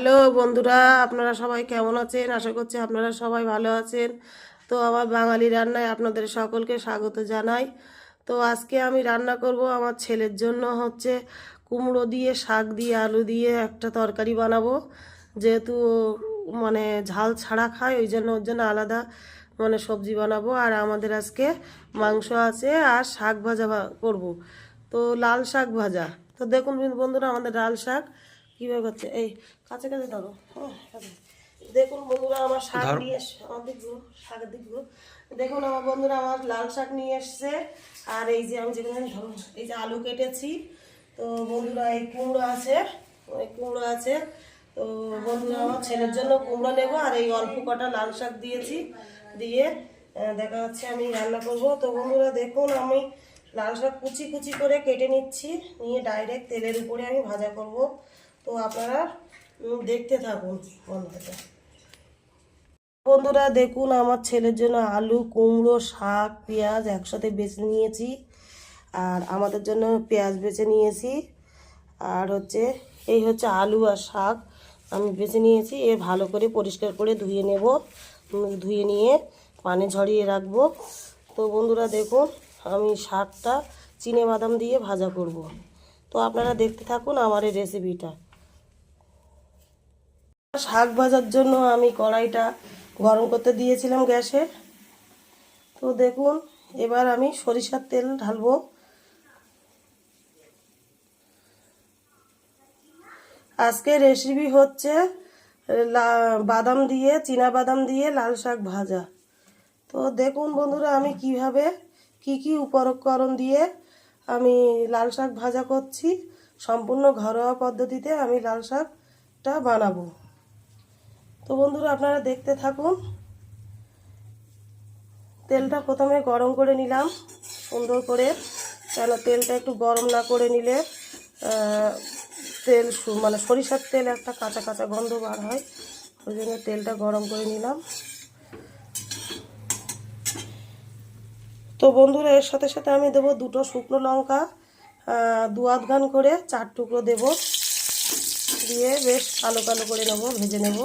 Hello বন্ধুরা, আপনারা সবাই কেমন আছেন? আশা করছি আপনারা সবাই ভালো আছেন। তো আমার বাঙালি রান্নায় আপনাদের সকলকে স্বাগত জানাই। তো আজকে আমি রান্না করব আমার ছেলের জন্য হচ্ছে কুমড়ো দিয়ে, শাক দিয়ে, আলু দিয়ে একটা তরকারি বানাবো। যেহেতু মানে ঝাল ছাড়া খায়, ওই জন্য ওর জন্য আলাদা মানে সবজি বানাবো। আর আমাদের আজকে মাংস আছে আর শাক ভাজা করব। তো লাল শাক ভাজা। তো দেখুন বন্ধুরা, আমাদের লাল শাক কীভাবে করছে? এই কাছে কাছে ধরো হ্যাঁ, দেখুন বন্ধুরা আমার শাক নিয়ে আমার দেখব শাকের দেখব দেখুন আমার বন্ধুরা আমার লাল শাক নিয়ে এসছে। আর এই যে আমি যেখানে ধরো এই যে আলু কেটেছি। তো বন্ধুরা এই কুমড়ো আছে এই কুমড়ো আছে। তো বন্ধুরা আমার ছেলের জন্য কুমড়ো নেব আর এই অল্প কটা লাল শাক দিয়েছি। দিয়ে দেখা যাচ্ছে আমি রান্না করব। তো বন্ধুরা দেখুন আমি লাল শাক কুচি কুচি করে কেটে নিচ্ছি। নিয়ে ডাইরেক্ট তেলের উপরে আমি ভাজা করব। তো আপনারা দেখতে থাকুন বন্ধুরা বন্ধুরা, দেখুন, আমার ছেলের জন্য আলু, কুমড়ো, শাক, পেঁয়াজ একসাথে বেছে নিয়েছি। আর আমাদের জন্য পেঁয়াজ বেছে নিয়েছি। আর হচ্ছে, এই হচ্ছে আলু আর শাক আমি বেছে নিয়েছি। এ ভালো করে পরিষ্কার করে ধুয়ে নেব। ধুয়ে নিয়ে পানি ঝরিয়ে রাখব। তো বন্ধুরা, দেখুন, আমি শাকটা চিনে বাদাম দিয়ে ভাজা করব। তো আপনারা দেখতে থাকুন আমার এই রেসিপিটা শাক ভাজার জন্য আমি কড়াইটা গরম করতে দিয়েছিলাম গ্যাসে। তো দেখুন, এবার আমি সরিষার তেল ঢালবো। আজকে রেসিপি হচ্ছে বাদাম দিয়ে, চীনা বাদাম দিয়ে লাল শাক ভাজা। তো দেখুন বন্ধুরা, আমি কীভাবে, কি কি উপকরণ দিয়ে আমি লাল শাক ভাজা করছি, সম্পূর্ণ ঘরোয়া পদ্ধতিতে আমি লাল শাকটা বানাবো। তো বন্ধুরা আপনারা দেখতে থাকুন। তেলটা প্রথমে গরম করে নিলাম, সুন্দর করে। কেন তেলটা একটু গরম না করে নিলে তেল মানে সরিষার তেল একটা কাঁচা কাঁচা গন্ধ বার হয়, ওই জন্য তেলটা গরম করে নিলাম। তো বন্ধুরা, এর সাথে সাথে আমি দেবো দুটো শুকনো লঙ্কা দু আধ গান করে চার টুকরো দেব। দিয়ে বেশ কালো কালো করে নেব, ভেজে নেব।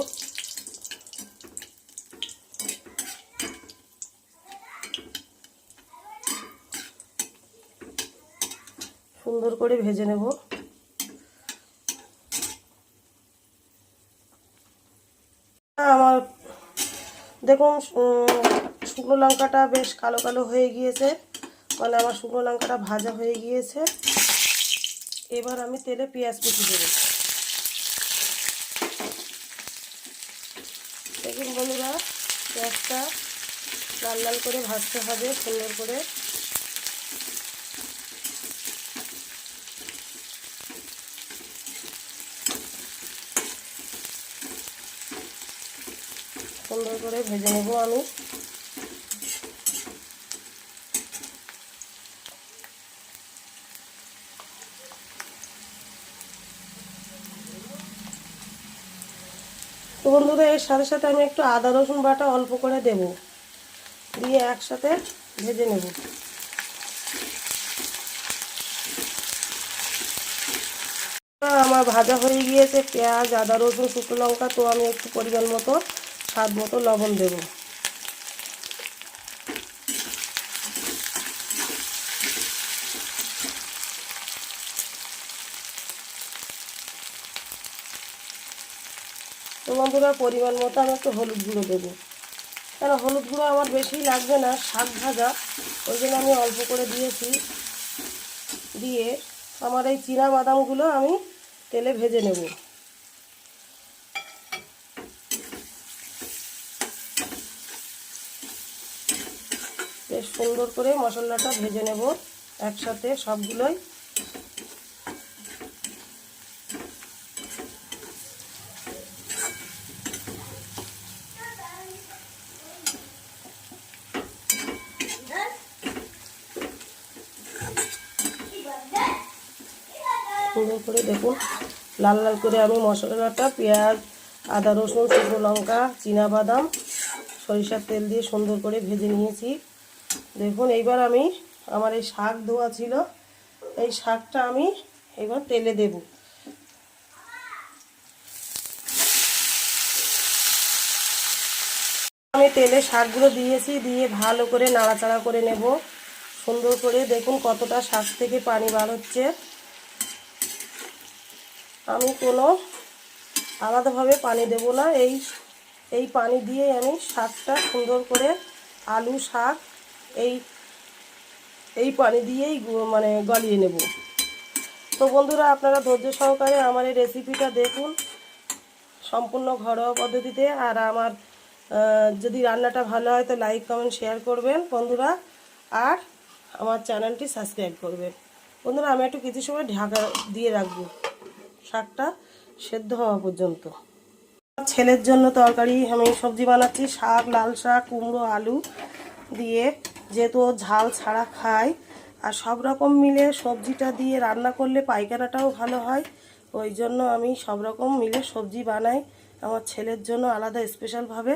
সুন্দর করে ভেজে নেব। আমার দেখুন শুকনো লঙ্কাটা বেশ কালো কালো হয়ে গিয়েছে। মানে আমার শুকনো লঙ্কাটা ভাজা হয়ে গিয়েছে। এবার আমি তেলে পেঁয়াজ কুচি দেবো। দেখুন বন্ধুরা, পেঁয়াজটা লাল লাল করে ভাজতে হবে, সুন্দর করে সুন্দর করে ভেজে নেব আমি। তো বন্ধুরা, এর সাথে সাথে আমি একটু আদা, রসুন বাটা অল্প করে দেব। দিয়ে একসাথে ভেজে নেব। আমার ভাজা হয়ে গিয়েছে পেঁয়াজ, আদা, রসুন, শুকনো লঙ্কা, তো আমি একটু পরিমাণ মতো স্বাদ মতো লবণ দেব। তো বন্ধুরা, পরিমাণ মতো আমি একটু হলুদ গুঁড়ো দেবো। কেন, হলুদ গুঁড়ো আমার বেশি লাগবে না, শাক ভাজা, ওই জন্য আমি অল্প করে দিয়েছি। দিয়ে আমার এই চীনা বাদামগুলো আমি তেলে ভেজে নেব। বেশ সুন্দর করে মশলাটা ভেজে নেব একসাথে সবগুলোই। সুন্দর করে দেখুন, লাল লাল করে আমি মশলাটা পেঁয়াজ, আদা রসুন, শুকনো লঙ্কা বাদাম, সরিষার তেল দিয়ে সুন্দর করে ভেজে নিয়েছি। দেখুন, এইবার আমি আমার এই শাক ধোয়া ছিল, এই শাকটা আমি এবার তেলে দেব। আমি তেলে শাকগুলো দিয়েছি, দিয়ে ভালো করে নাড়াচাড়া করে নেব, সুন্দর করে। দেখুন, কতটা শাক থেকে পানি বার হচ্ছে। আমি কোনো আলাদাভাবে পানি দেব না। এই এই পানি দিয়ে আমি শাকটা সুন্দর করে আলু শাক এই এই পানি দিয়েই মানে গলিয়ে নেব। তো বন্ধুরা, আপনারা ধৈর্য সহকারে আমার এই রেসিপিটা দেখুন, সম্পূর্ণ ঘরোয়া পদ্ধতিতে। আর আমার যদি রান্নাটা ভালো হয়, তো লাইক কমেন্ট শেয়ার করবেন বন্ধুরা। আর আমার চ্যানেলটি সাবস্ক্রাইব করবেন। বন্ধুরা, আমি একটু কিছু সময় ঢাকা দিয়ে রাখব। শাকটা সেদ্ধ হওয়া পর্যন্ত। ছেলের জন্য তরকারি আমি সবজি বানাচ্ছি। শাক, লাল শাক, কুমড়ো, আলু দিয়ে যেহেতু ও ঝাল ছাড়া খায়, আর সব রকম মিলে সবজিটা দিয়ে রান্না করলে পায়খানাটাও ভালো হয়। ওই জন্য আমি সব রকম মিলে সবজি বানাই আমার ছেলের জন্য আলাদা স্পেশালভাবে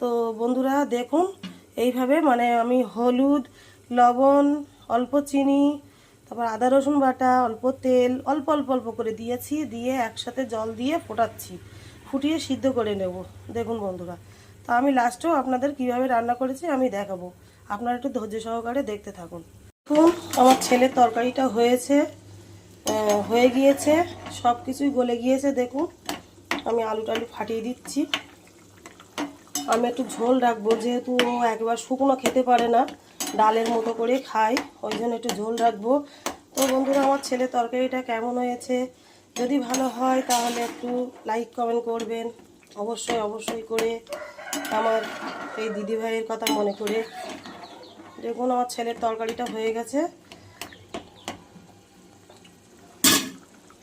তো বন্ধুরা, দেখুন, এইভাবে মানে আমি হলুদ, লবণ, অল্প চিনি, তারপর আদা, রসুন বাটা, অল্প তেল, অল্প অল্প অল্প করে দিয়েছি, দিয়ে একসাথে জল দিয়ে ফোটাচ্ছি। ফুটিয়ে সিদ্ধ করে নেব। দেখুন বন্ধুরা, তো আমি লাস্টেও আপনাদের কীভাবে রান্না করেছি আমি দেখাবো। আপনারা একটু ধৈর্য সহকারে দেখতে থাকুন। আমার ছেলের তরকারিটা হয়েছে হয়ে গিয়েছে সব কিছুই গলে গিয়েছে, দেখুন। আমি আলু টালু ফাটিয়ে দিচ্ছি। আমি একটু ঝোল রাখব, যেহেতু ও একবার শুকনো খেতে পারে না, ডালের মতো করে খাই ওই জন্য একটু ঝোল রাখব। তো বন্ধুরা, আমার ছেলে তরকারিটা কেমন হয়েছে? যদি ভালো হয়, তাহলে একটু লাইক কমেন্ট করবেন। অবশ্যই অবশ্যই করে আমার এই দিদিভাইয়ের কথা মনে করে দেখুন, আমার ছেলের তরকারিটা হয়ে গেছে।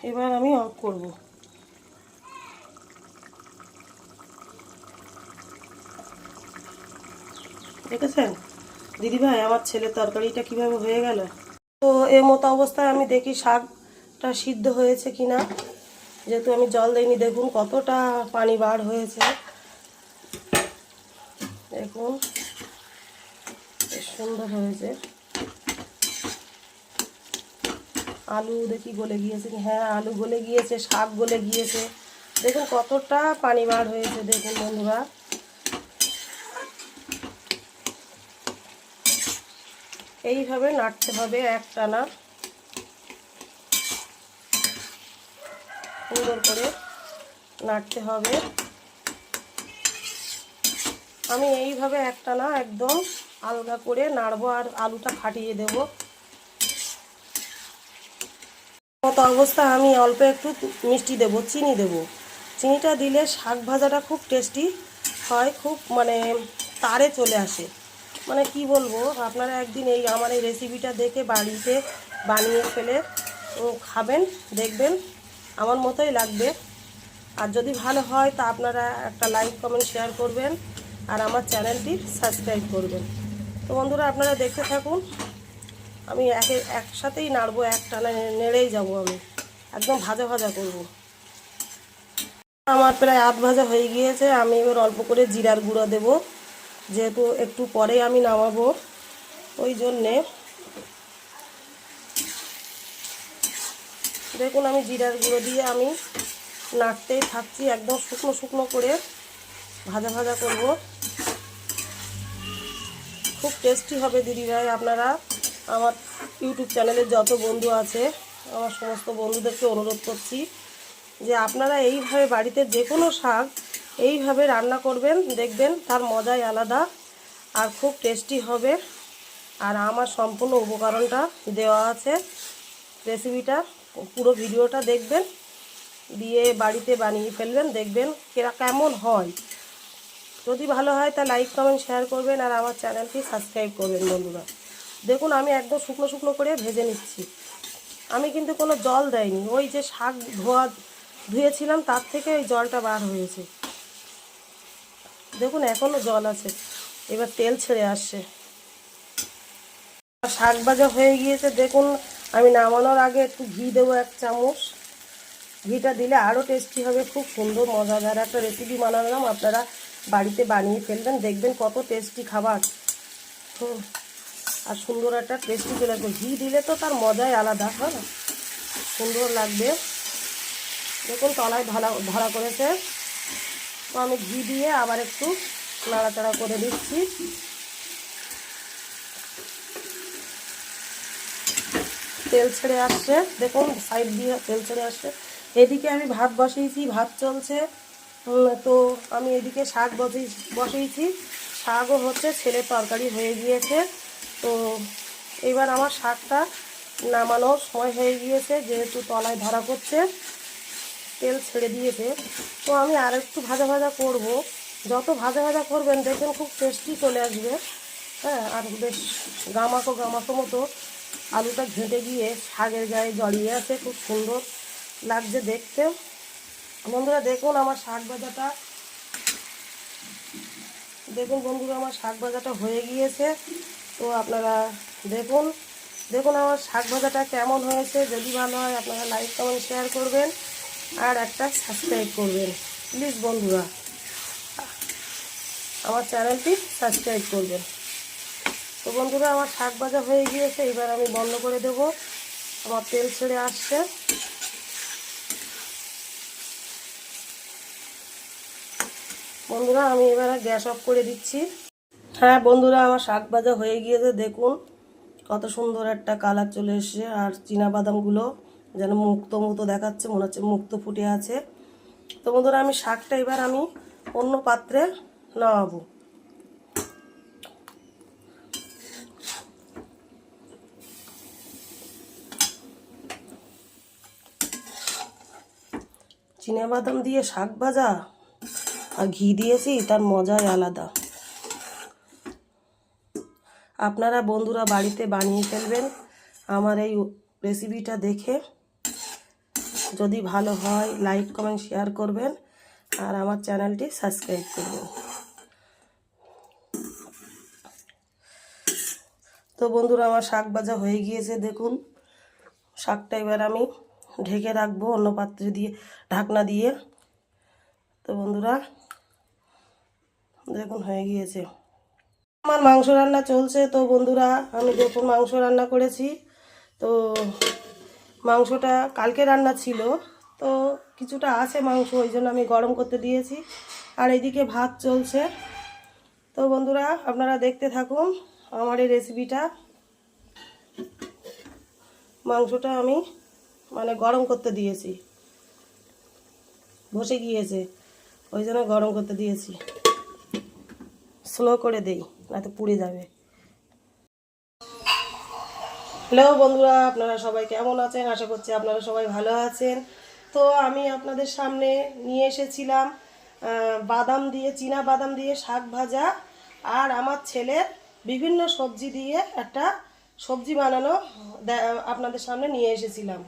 এবার আমি অফ করব। দেখেছেন? দিদিভাই, আমার ছেলের তরকারিটা কীভাবে হয়ে গেল? তো এর মতো অবস্থায় আমি দেখি শাকটা সিদ্ধ হয়েছে কিনা। যেহেতু আমি জল দিইনি, দেখুন কতটা পানি বার হয়েছে। দেখুন। সুন্দর হয়েছে। আলু দেখি গলে গিয়েছে হ্যাঁ আলু গলে গিয়েছে, শাক গলে গিয়েছে। দেখুন কতটা পানি বার হয়েছে, দেখুন বন্ধুরা। এইভাবে নাড়তে হবে এক টানা সুন্দর করে নাড়তে হবে। আমি এইভাবে একটানা একদম আলগা করে নাড়বো আর আলুটা ফাটিয়ে দেব। কত অবস্থা, আমি অল্প একটু মিষ্টি দেব, চিনি দেব। চিনিটা দিলে শাক ভাজাটা খুব টেস্টি হয়, খুব মানে তারে চলে আসে। মানে কি বলব, আপনারা একদিন এই আমার এই রেসিপিটা দেখে বাড়িতে বানিয়ে ফেলে খাবেন, দেখবেন, আমার মতোই লাগবে। আর যদি ভালো হয় তা আপনারা একটা লাইক কমেন্ট শেয়ার করবেন। আর আমার চ্যানেলটি সাবস্ক্রাইব করবেন। তো বন্ধুরা আপনারা দেখতে থাকুন। আমি একে একসাথেই নাড়বো একটানা নেড়েই যাব আমি। একদম ভাজা ভাজা করব। আমার প্রায় আধ ভাজা হয়ে গিয়েছে, আমি এবার অল্প করে জিরার গুঁড়ো দেবো। যেহেতু একটু পরে আমি নামাবো, ওই জন্যে। দেখুন, আমি জিরার গুঁড়ো দিয়ে আমি নাড়তেই থাকছি, একদম শুকনো শুকনো করে ভাজা ভাজা করব। খুব টেস্টি হবে দিদিভাই আপনারা আমার ইউটিউব চ্যানেলে যত বন্ধু আছে, আমার সমস্ত বন্ধুদেরকে অনুরোধ করছি যে আপনারা এইভাবে বাড়িতে যে কোনো শাক এইভাবে রান্না করবেন, দেখবেন তার মজাই আলাদা আর খুব টেস্টি হবে। আর আমার সম্পূর্ণ উপকরণটা দেওয়া আছে রেসিপিটা পুরো ভিডিওটা দেখবেন, দিয়ে বাড়িতে বানিয়ে ফেলবেন, দেখবেন কেরা, কেমন হয়। যদি ভালো হয় তা লাইক কমেন্ট শেয়ার করবেন আর আমার চ্যানেলটি সাবস্ক্রাইব করবেন বন্ধুরা। দেখুন, আমি একদম শুকনো শুকনো করে ভেজে নিচ্ছি। আমি কিন্তু কোনো জল দেয়নি ওই যে শাক ধোয়া ধুয়েছিলাম, তার থেকে ওই জলটা বার হয়েছে। দেখুন এখনও জল আছে। এবার তেল ছেড়ে আসছে। শাক ভাজা হয়ে গিয়েছে। দেখুন, আমি নামানোর আগে একটু ঘি দেবো এক চামচ। ঘিটা দিলে আরও টেস্টি হবে। খুব সুন্দর, মজাদার একটা রেসিপি বানালাম। আপনারা বাড়িতে বানিয়ে ফেলবেন, দেখবেন কত টেস্টি খাবার। হুম আর সুন্দর একটা টেস্টি চলে আসবে। ঘি দিলে তো তার মজাই আলাদা হ্যাঁ সুন্দর লাগবে। দেখুন, তলায় ধরা ধরা করেছে। তো আমি ঘি দিয়ে আবার একটু নাড়াচাড়া করে দিচ্ছি তেল ছেড়ে আসছে। দেখুন সাইড দিয়ে তেল ছেড়ে আসছে। এদিকে আমি ভাত বসিয়েছি, ভাত চলছে। তো আমি এদিকে শাক বসিয়ে বসিয়েছি। শাকও হচ্ছে ছেলে তরকারি হয়ে গিয়েছে। তো এবার আমার শাকটা নামানোর সময় হয়ে গিয়েছে, যেহেতু তলায় ধরা করছে তেল ছেড়ে দিয়েছে। তো আমি আর একটু ভাজা ভাজা করব। যত ভাজা ভাজা করবেন, দেখবেন খুব টেস্টি চলে আসবে। হ্যাঁ আর বেশ গামাকো গামাকো মতো আলুটা ঘেঁটে গিয়ে শাকের গায়ে জড়িয়ে আছে, খুব সুন্দর লাগছে দেখতে। বন্ধুরা, দেখুন আমার শাক ভাজাটা। দেখুন বন্ধুরা, আমার শাক ভাজাটা হয়ে গিয়েছে। তো আপনারা দেখুন দেখুন আমার শাক ভাজাটা কেমন হয়েছে। যদি ভালো হয়, আপনারা লাইক কমেন্ট শেয়ার করবেন আর একটা সাবস্ক্রাইব করবেন। প্লিজ বন্ধুরা, আমার চ্যানেলটি সাবস্ক্রাইব করবেন। তো বন্ধুরা, আমার শাক ভাজা হয়ে গিয়েছে। এবার আমি বন্ধ করে দেব। আমার তেল ছেড়ে আসছে। বন্ধুরা, আমি এবার গ্যাস অফ করে দিচ্ছি। হ্যাঁ বন্ধুরা, আমার শাক ভাজা হয়ে গিয়েছে, দেখুন। কত সুন্দর একটা কালার চলে এসছে, আর বাদামগুলো যেন মুক্ত মতো দেখাচ্ছে, মনে হচ্ছে মুক্ত ফুটে আছে। তো বন্ধুরা, আমি শাকটা এবার আমি অন্য পাত্রে নামাবো। বাদাম দিয়ে শাক ভাজা? আর ঘি দিয়েছি, তার মজাই আলাদা। আপনারা বন্ধুরা বাড়িতে বানিয়ে ফেলবেন আমার এই রেসিপিটা দেখে। যদি ভালো হয় লাইক কমেন্ট শেয়ার করবেন আর আমার চ্যানেলটি সাবস্ক্রাইব করবেন। তো বন্ধুরা, আমার শাক ভাজা হয়ে গিয়েছে, দেখুন। শাকটা এবার আমি ঢেকে রাখব অন্য পাত্রে দিয়ে, ঢাকনা দিয়ে। তো বন্ধুরা দেখুন, হয়ে গিয়েছে। আমার মাংস রান্না চলছে, তো বন্ধুরা, আমি দেখুন, মাংস রান্না করেছি। তো মাংসটা কালকে রান্না ছিল, তো কিছুটা আছে মাংস, ওই জন্য আমি গরম করতে দিয়েছি। আর এইদিকে ভাত চলছে। তো বন্ধুরা, আপনারা দেখতে থাকুন আমার এই রেসিপিটা মাংসটা আমি মানে গরম করতে দিয়েছি। বসে গিয়েছে, ওই জন্য গরম করতে দিয়েছি। স্লো করে দেই নাতে পুড়ে যাবে। হ্যালো বন্ধুরা, আপনারা সবাই কেমন আছেন? আশা করছি আপনারা সবাই ভালো আছেন। তো আমি আপনাদের সামনে নিয়ে এসেছিলাম বাদাম দিয়ে, চীনা বাদাম দিয়ে শাক ভাজা। আর আমার ছেলের বিভিন্ন সবজি দিয়ে একটা সবজি বানানো আপনাদের সামনে নিয়ে এসেছিলাম।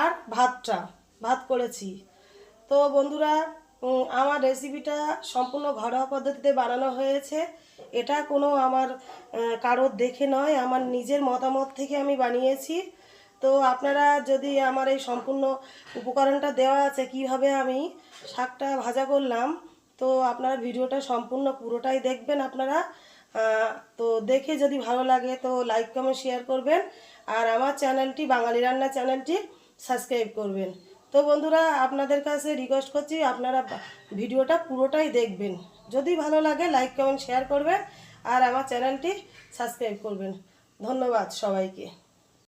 আর ভাতটা, ভাত করেছি। তো বন্ধুরা আমার রেসিপিটা সম্পূর্ণ ঘরোয়া পদ্ধতিতে বানানো হয়েছে। এটা কোনো আমার কারোর দেখে নয়, আমার নিজের মতামত থেকে আমি বানিয়েছি। তো আপনারা যদি আমার এই সম্পূর্ণ উপকরণটা দেওয়া আছে, কীভাবে আমি শাকটা ভাজা করলাম, তো আপনারা ভিডিওটা সম্পূর্ণ পুরোটাই দেখবেন আপনারা। তো দেখে যদি ভালো লাগে, তো লাইক কমেন্ট শেয়ার করবেন। আর আমার চ্যানেলটি, বাঙালি রান্না চ্যানেলটি সাবস্ক্রাইব করবেন। তো বন্ধুরা, আপনাদের কাছে রিকোয়েস্ট করছি, আপনারা ভিডিওটা পুরোটাই দেখবেন। যদি ভালো লাগে লাইক কমেন্ট শেয়ার করবেন আর আমার চ্যানেলটি সাবস্ক্রাইব করবেন। ধন্যবাদ সবাইকে।